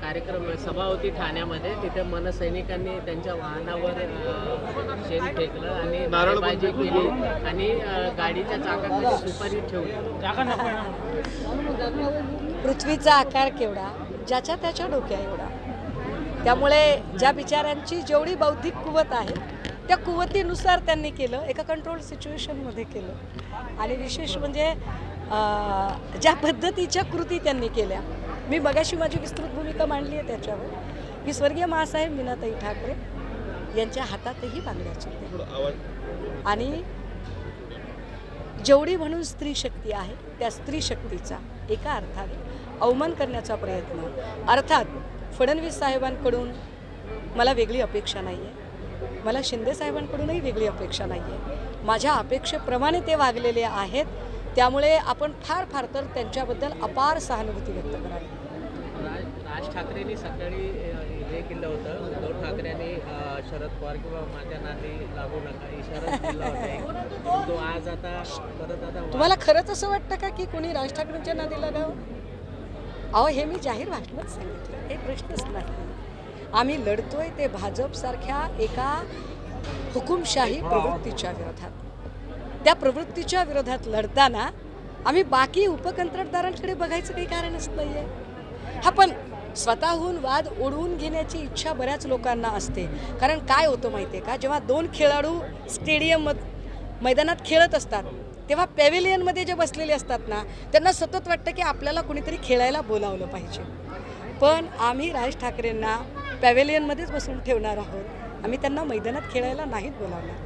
कार्यक्रम सभा होती ठाण्यामध्ये तिथे मनसैनिकांनी त्यांच्या वाहनावर शेण फेकलं आणि नारेबाजी केली आणि गाडीच्या चाकाखाली सुपारी ठेवली. पृथ्वीचा आकार केवढा ज्याच्या त्याच्या डोक्या एवढा. त्यामुळे ज्या बिचाऱ्यांची जेवढी बौद्धिक कुवत आहे त्या कुवतीनुसार त्यांनी केलं एका कंट्रोल सिच्युएशनमध्ये केलं. आणि विशेष म्हणजे ज्या पद्धतीच्या कृती त्यांनी केल्या. मी मगाशी माझी विस्तृत भूमिका मांडली आहे त्याच्यावर. की स्वर्गीय महासाहेब मीनाताई ठाकरे यांच्या हातातही बांगड्याचे होते आणि जेवढी म्हणून स्त्री शक्ती आहे त्या स्त्री शक्तीचा एका अर्थाने अवमान करण्याचा प्रयत्न. अर्थात फडणवीस साहेबांकडून मला वेगळी अपेक्षा नाही आहे मला शिंदे साहेबांकडूनही वेगळी अपेक्षा नाही आहे माझ्या अपेक्षेप्रमाणे ते वागलेले आहेत त्यामुळे आपण फार फार तर त्यांच्याबद्दल अपार सहानुभूती व्यक्त करावी. राज राज ठाकरेंनी सकाळी हे केलं होतं. उद्धव ठाकरेंनी शरद पवार किंवा माझ्या नादी लागू नका. इशारा दिला होता. तो आज आता परत आता तुम्हाला खरंच असं वाटतं का की कोणी राज ठाकरेंच्या नादी लागावं? अहो हे मी जाहीर भाषणात सांगितलं. हे प्रश्नच नाही. आम्ही लढतोय ते भाजपसारख्या एका हुकुमशाही प्रवृत्तीच्या विरोधात. त्या प्रवृत्तीच्या विरोधात लढताना आम्ही बाकी उपकंत्राटदारांकडे बघायचं काही कारणच नाही आहे हा पण स्वतःहून वाद ओढवून घेण्याची इच्छा बऱ्याच लोकांना असते. कारण काय होतं माहिती आहे का? जेव्हा दोन खेळाडू स्टेडियम मैदानात खेळत असतात तेव्हा पॅव्हिलियनमध्ये जे बसलेले असतात ना त्यांना सतत वाटतं की आपल्याला कुणीतरी खेळायला बोलावलं पाहिजे. पण आम्ही राज ठाकरेंना पॅव्हिलियनमध्येच बसून ठेवणार आहोत. आम्ही त्यांना मैदानात खेळायला नाहीत बोलावणार.